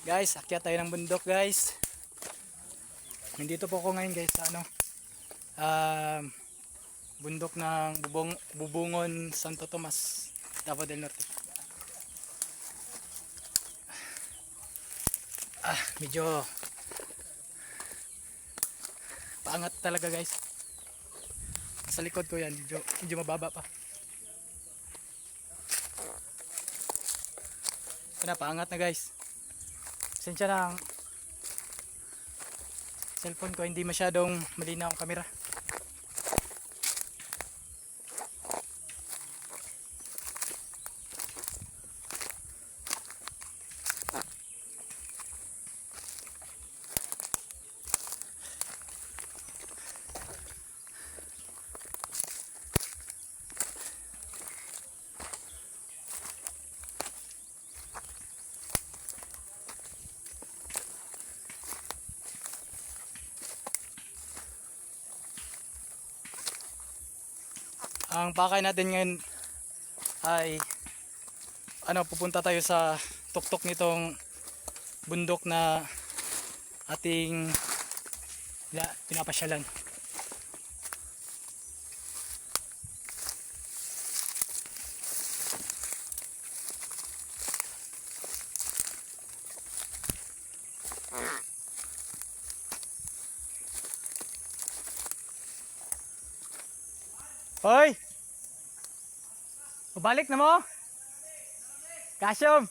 Guys, akyat tayo ng bundok guys. Nandito po ako ngayon guys sa ano. Um, bundok ng Bubong, Bubungon Santo Tomas, Davao del Norte. Ah, medyo paangat talaga guys. Sa likod ko yan, medyo, medyo mababa pa. Ito na, paangat na guys. Pasensya na cellphone ko, hindi masyadong malinaw ang camera. Ang pakay natin ngayon ay ano pupunta tayo sa tuktok nitong bundok na ating na, pinapasyalan. Hoy! Pabalik na mo? Kasyom!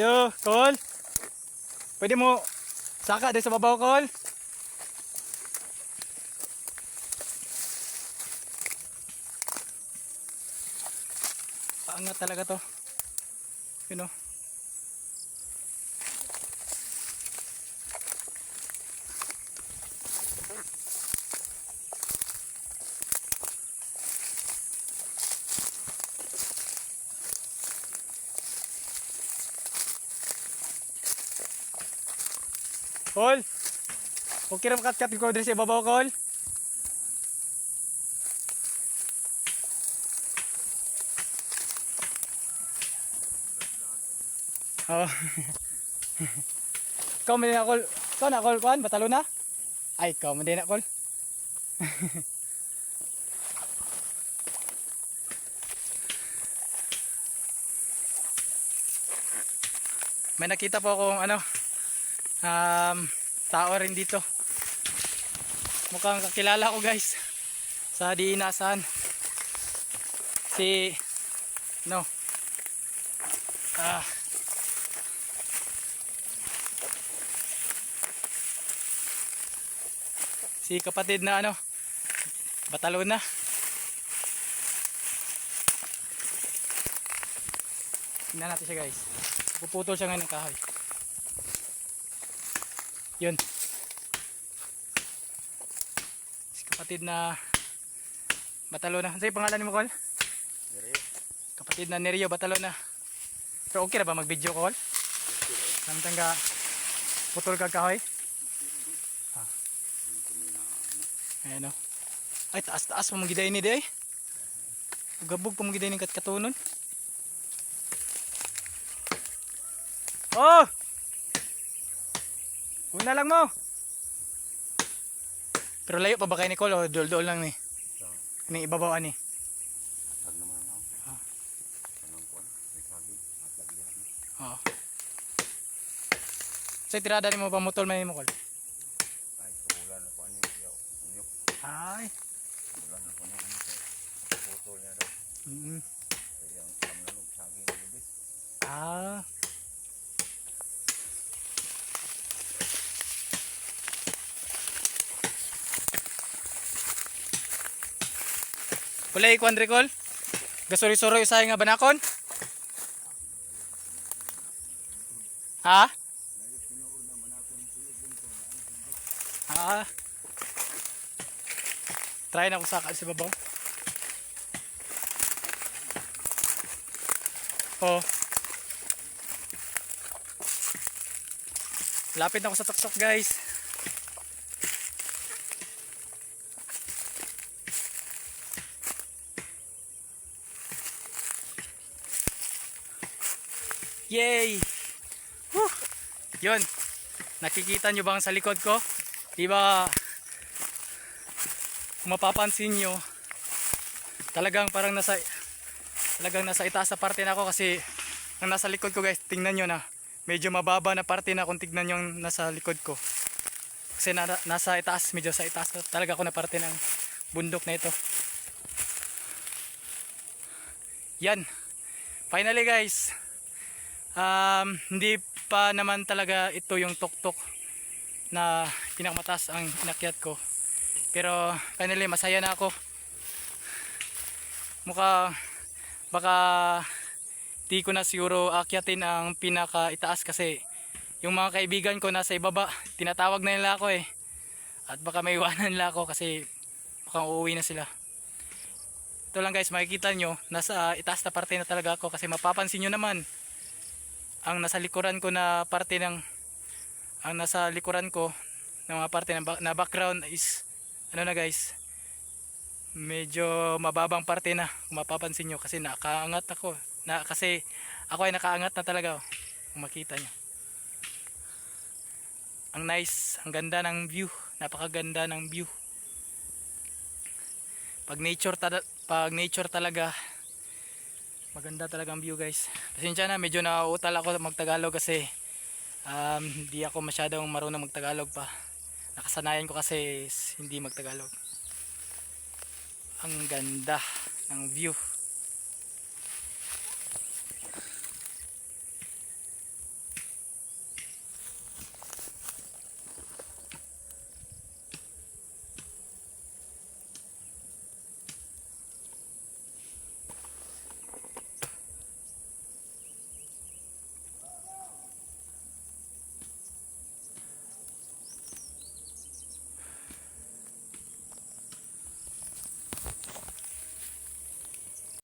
Yo, Col! Pwede mo saka din sa babaw, Col? Paangat talaga to. You know. Col! Okay ra makat-kat ko din sa ibabaw, Col? Oh. Ikaw man din ako. Ikaw na, Col, kuhan? Batalo na? Ay, ikaw din na, Col. May nakita po akong ano, um, tao rin dito. Mukhang kakilala ko guys. Sa diinasan. Si, no, ah, si kapatid na ano, batalo na. Tingnan natin siya guys. Puputol siya ngayon ng kahoy. Yun. Si kapatid na Batalo na. Sa'yo pangalan mo, Col? Kapatid na Nerio Batalo na. Pero okay na ba mag-video, Col? Samtang ka putol ka kahoy? Ah. Ayan o. Ay, taas-taas pa magiday ni di ay. Gabog pa magiday ni katkatunon. Oh! Una lang mo. Pero layo pa ba kayo ni Cole o dol-dol lang ni? Ini ibabaw ani. Tag naman ako. Ah. Anong kuwan? May kagi. Matag diha na. Oo. Sa tirada ni mo pa mutol man mo Cole. Ay, tubulan na ko ani. Yaw. Unyok. Ay. Tubulan na ni ani. Kay Putol niya daw. Mm. Kaya ang kamnanog saging ng libis. Ah. Kulay kwan recall. Gasuri-suri usay nga banakon. Ha? Ha? Try na ko sakal sa babaw. Oh. Lapit na ako sa tuksok guys. Yay! Whew! Yun. Nakikita nyo bang sa likod ko? Diba, kung mapapansin nyo, talagang parang nasa, talagang nasa itaas na parte na ako kasi ang nasa likod ko guys, tingnan nyo na, medyo mababa na parte na kung tignan nyo ang nasa likod ko. Kasi na, nasa itaas, medyo sa itaas talaga ako na parte ng bundok na ito. Yan. Finally guys, um, hindi pa naman talaga ito yung tuktok na pinakamataas ang inakyat ko. Pero finally masaya na ako. Mukha baka di ko na siguro akyatin ang pinaka itaas kasi yung mga kaibigan ko nasa ibaba, tinatawag na nila ako eh. At baka may iwanan nila ako kasi mukhang uuwi na sila. Ito lang guys, makikita nyo, nasa itaas na parte na talaga ako kasi mapapansin nyo naman ang nasa likuran ko na parte ng ang nasa likuran ko ng mga parte ng na background is ano na guys medyo mababang parte na kung mapapansin nyo kasi nakaangat ako. Na, kasi ako ay nakaangat na talaga oh, kung makita nyo. Ang nice ang ganda ng view napakaganda ng view. Pag nature pag nature talaga maganda talaga ang view guys. Pasensya na medyo nauutal ako magtagalog kasi um, hindi ako masyadong marunong magtagalog pa. Nakasanayan ko kasi hindi magtagalog. Ang ganda ng view